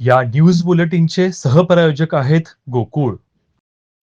या न्यूज बुलेटिनचे सहप्रायोजक आहेत गोकुळ.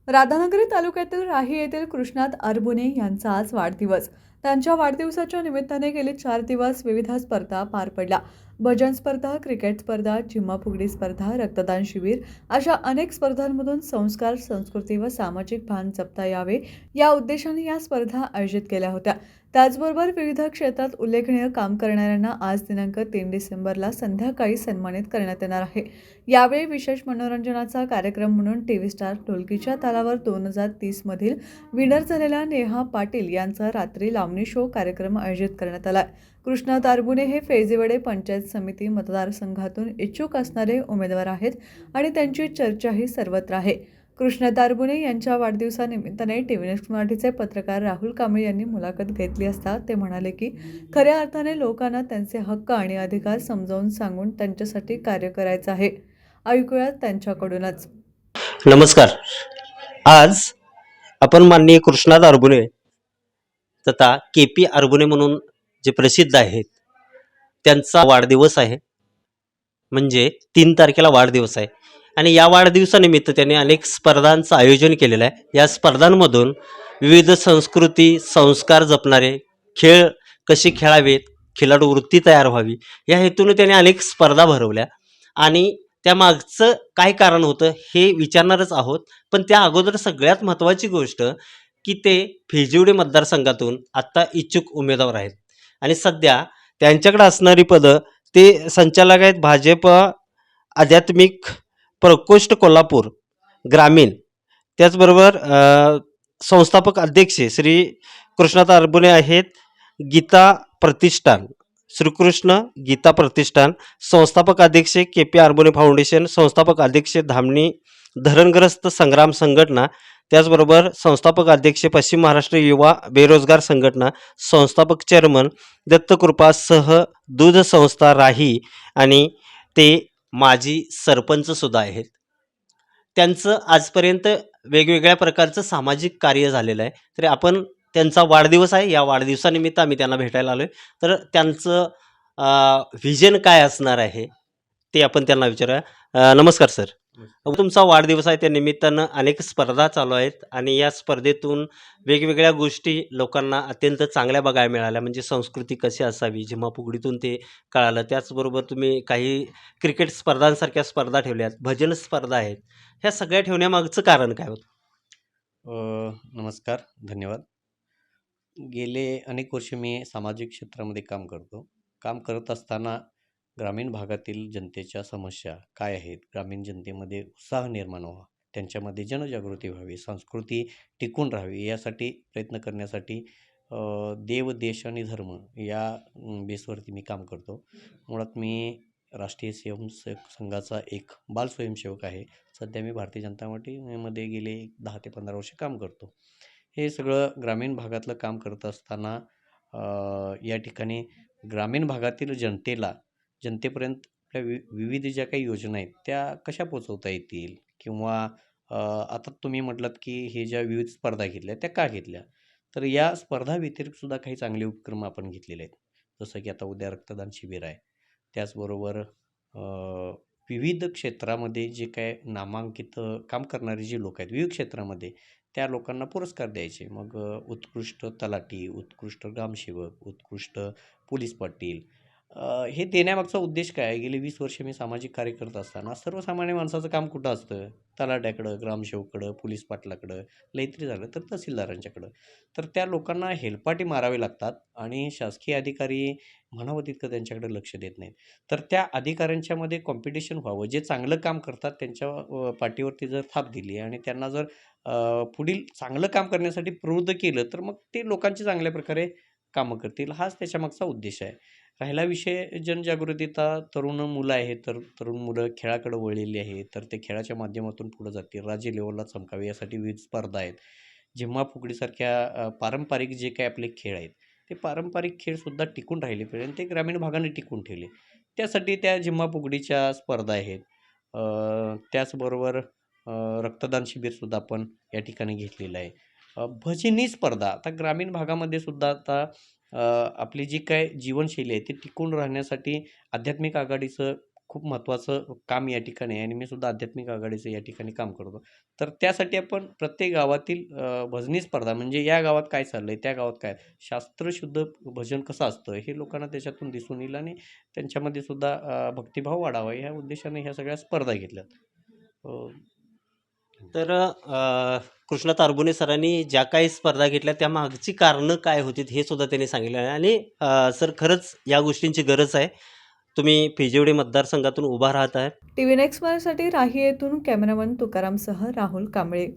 राधानगरी तालुक्यातील राही येथील कृष्णात अरबुने यांचा आज वाढदिवस. त्यांच्या वाढदिवसाच्या निमित्ताने गेले चार दिवस विविध स्पर्धा पार पडल्या. भजन स्पर्धा क्रिकेट स्पर्धा झिम्माफुगडी स्पर्धा रक्तदान शिबिर अशा अनेक स्पर्धांमधून संस्कार संस्कृती व सामाजिक भान जपता यावे या उद्देशाने या स्पर्धा आयोजित केल्या होत्या. त्याचबरोबर विविध क्षेत्रात उल्लेखनीय काम करणाऱ्यांना आज दिनांक तीन डिसेंबरला संध्याकाळी सन्मानित करण्यात येणार आहे. यावेळी विशेष मनोरंजनाचा कार्यक्रम म्हणून टी व्ही स्टार ढोलकीच्या तालावर दोन हजार तीसमधील विनर झालेल्या नेहा पाटील यांचा रात्री लावणी शो कार्यक्रम आयोजित करण्यात आला कृष्णा तारबुने हे फेजेवडे पंचायत समिती मतदारसंघातून इच्छुक असणारे उमेदवार आहेत आणि त्यांची चर्चाही सर्वत्र आहे. कृष्णा तारबुने यांच्या वाढदिवसानिमित्ताने टी व्ही नेक्स्ट मराठीचे पत्रकार राहुल कांबळे यांनी मुलाखत घेतली असता ते म्हणाले की खऱ्या अर्थाने लोकांना त्यांचे हक्क आणि अधिकार समजावून सांगून त्यांच्यासाठी कार्य करायचं आहे. ऐकूयात त्यांच्याकडूनच. नमस्कार. आज आपण माननीय कृष्णा दारबुने तथा के पी अरबुने म्हणून जे प्रसिद्ध आहेत त्यांचा वाढदिवस आहे. म्हणजे तीन तारखेला वाढदिवस आहे. आणि या वाढदिवसानिमित्त त्यांनी अनेक स्पर्धांचं आयोजन केलेलं आहे. या स्पर्धांमधून विविध संस्कृती संस्कार जपणारे खेळ कसे खेळावेत खेळाडू वृत्ती तयार व्हावी या हेतूने त्याने अनेक स्पर्धा भरवल्या. आणि त्यामागचं काय कारण होतं हे विचारणारच आहोत. पण त्या अगोदर सगळ्यात महत्त्वाची गोष्ट की ते फिजिवडे मतदारसंघातून आत्ता इच्छुक उमेदवार आहेत. आणि सध्या त्यांच्याकडे असणारी पदं ते संचालक आहेत भाजप आध्यात्मिक प्रकोष्ठ कोल्हापूर ग्रामीण. त्याचबरोबर संस्थापक अध्यक्ष श्री कृष्णात अरबुने आहेत. गीता प्रतिष्ठान श्रीकृष्ण गीता प्रतिष्ठान संस्थापक अध्यक्ष के पी अर्बुने फाउंडेशन संस्थापक अध्यक्ष धामणी धरणग्रस्त संग्राम संघटना त्याचबरोबर संस्थापक अध्यक्ष पश्चिम महाराष्ट्र युवा बेरोजगार संघटना संस्थापक चेअरमन दत्तकृपा सह दूध संस्था राही आणि ते माजी सरपंचसुद्धा आहेत. त्यांचं आजपर्यंत वेगवेगळ्या प्रकारचं सामाजिक कार्य झालेलं आहे. तरी आपण त्यांचा वाढदिवस आहे. या वाढदिवसानिमित्त आम्ही त्यांना भेटायला आलो आहे तर त्यांचं व्हिजन काय असणार आहे ते आपण त्यांना विचारूया. नमस्कार सर. तुमचा वाढदिवस आहे त्या निमित्तानं अनेक स्पर्धा चालू आहेत आणि या स्पर्धेतून वेगवेगळ्या गोष्टी लोकांना अत्यंत चांगल्या बघायला मिळाल्या. म्हणजे संस्कृती कशी असावी जेव्हा फुगडीतून ते कळालं त्याचबरोबर तुम्ही काही क्रिकेट स्पर्धांसारख्या स्पर्धा ठेवल्यात भजन स्पर्धा आहेत. ह्या सगळ्या ठेवण्यामागचं कारण काय होतं? नमस्कार धन्यवाद. गेले अनेक वर्ष मी सामाजिक क्षेत्रामध्ये काम करतो. काम करत असताना ग्रामीण भागातील जनतेच्या समस्या काय आहेत? ग्रामीण जनतेमध्ये उत्साह निर्माण व्हावा त्यांच्यामध्ये जनजागृती व्हावी संस्कृती टिकून राहावी यासाठी प्रयत्न करण्यासाठी देव देश आणि धर्म या बेसवरती मी काम करतो. मुळात मी राष्ट्रीय स्वयंसेवक संघाचा एक बाल स्वयंसेवक आहे. सध्या मी भारतीय जनता पार्टीमध्ये गेले एक दहा ते पंधरा वर्ष काम करतो. हे सगळं ग्रामीण भागातलं काम करत असताना या ठिकाणी ग्रामीण भागातील जनतेला जनतेपर्यंत आपल्या वि विविध ज्या काही योजना आहेत त्या कशा पोचवता येतील? किंवा आता तुम्ही म्हटलात की हे ज्या विविध स्पर्धा घेतल्या त्या का घेतल्या? तर या स्पर्धा व्यतिरिक्त सुद्धा काही चांगले उपक्रम आपण घेतलेले आहेत. जसं की आता उद्या रक्तदान शिबिर आहे. त्याचबरोबर विविध क्षेत्रामध्ये जे काय नामांकित काम करणारे जे लोक आहेत विविध क्षेत्रामध्ये त्या लोकांना पुरस्कार द्यायचे. मग उत्कृष्ट तलाठी उत्कृष्ट ग्रामसेवक उत्कृष्ट पोलीस पाटील हे देण्यामागचा उद्देश काय आहे? गेली वीस वर्ष मी सामाजिक कार्य करत असताना सर्वसामान्य माणसाचं काम कुठं असतं? तलाट्याकडं ग्रामसेवकडं पोलीस पाटलाकडं लैत्री झालं तर तहसीलदारांच्याकडं. तर त्या लोकांना हेलपाटी मारावे लागतात आणि शासकीय अधिकारी म्हणावं तितकं त्यांच्याकडे लक्ष देत नाहीत. तर त्या अधिकाऱ्यांच्यामध्ये कॉम्पिटिशन व्हावं. जे चांगलं काम करतात त्यांच्या पाठीवरती जर थाप दिली आणि त्यांना जर पुढील चांगलं काम करण्यासाठी प्रवृत्त केलं तर मग ते लोकांची चांगल्या प्रकारे कामं करतील हाच त्याच्यामागचा उद्देश आहे. राहिला विषय जनजागृतीचा तरुण मुलं आहेत तर तरुण मुलं खेळाकडे वळलेली आहेत तर ते खेळाच्या माध्यमातून पुढे जातील. राज्य लेवलला चमकावे यासाठी विविध स्पर्धा आहेत. जिम्मा फुगडीसारख्या पारंपरिक जे काही आपले खेळ आहेत ते पारंपरिक खेळसुद्धा टिकून राहिले पाहिजे आणि ते ग्रामीण भागाने टिकून ठेवले. त्यासाठी त्या जिम्मा फुगडीच्या स्पर्धा आहेत. त्याचबरोबर रक्तदान शिबिरसुद्धा आपण या ठिकाणी घेतलेलं आहे. भजनी स्पर्धा. आता ग्रामीण भागामध्ये सुद्धा आता आपली जी काय जीवनशैली आहे ती टिकून राहण्यासाठी आध्यात्मिक आघाडीचं खूप महत्त्वाचं काम या ठिकाणी आहे आणि मी सुद्धा आध्यात्मिक आघाडीचं या ठिकाणी काम करतो. तर त्यासाठी आपण प्रत्येक गावातील भजनी स्पर्धा म्हणजे या गावात काय चाललं आहे त्या गावात काय? शास्त्रशुद्ध भजन कसं असतं? हे लोकांना त्याच्यातून दिसून येईल आणि त्यांच्यामध्ये सुद्धा भक्तिभाव वाढावा ह्या उद्देशाने ह्या सगळ्या स्पर्धा घेतल्यात. तर कृष्णा तारबुने सरांनी ज्या काही स्पर्धा घेतल्या त्या मागची कारणं काय होती हे सुद्धा त्यांनी सांगितलं आहे. आणि सर खरंच या गोष्टींची गरज आहे. तुम्ही पिजेवडी मतदारसंघातून उभा राहत आहे. टी व्ही नेक्स्टसाठी राही येथून कॅमेरामन तुकारामसह राहुल कांबळे.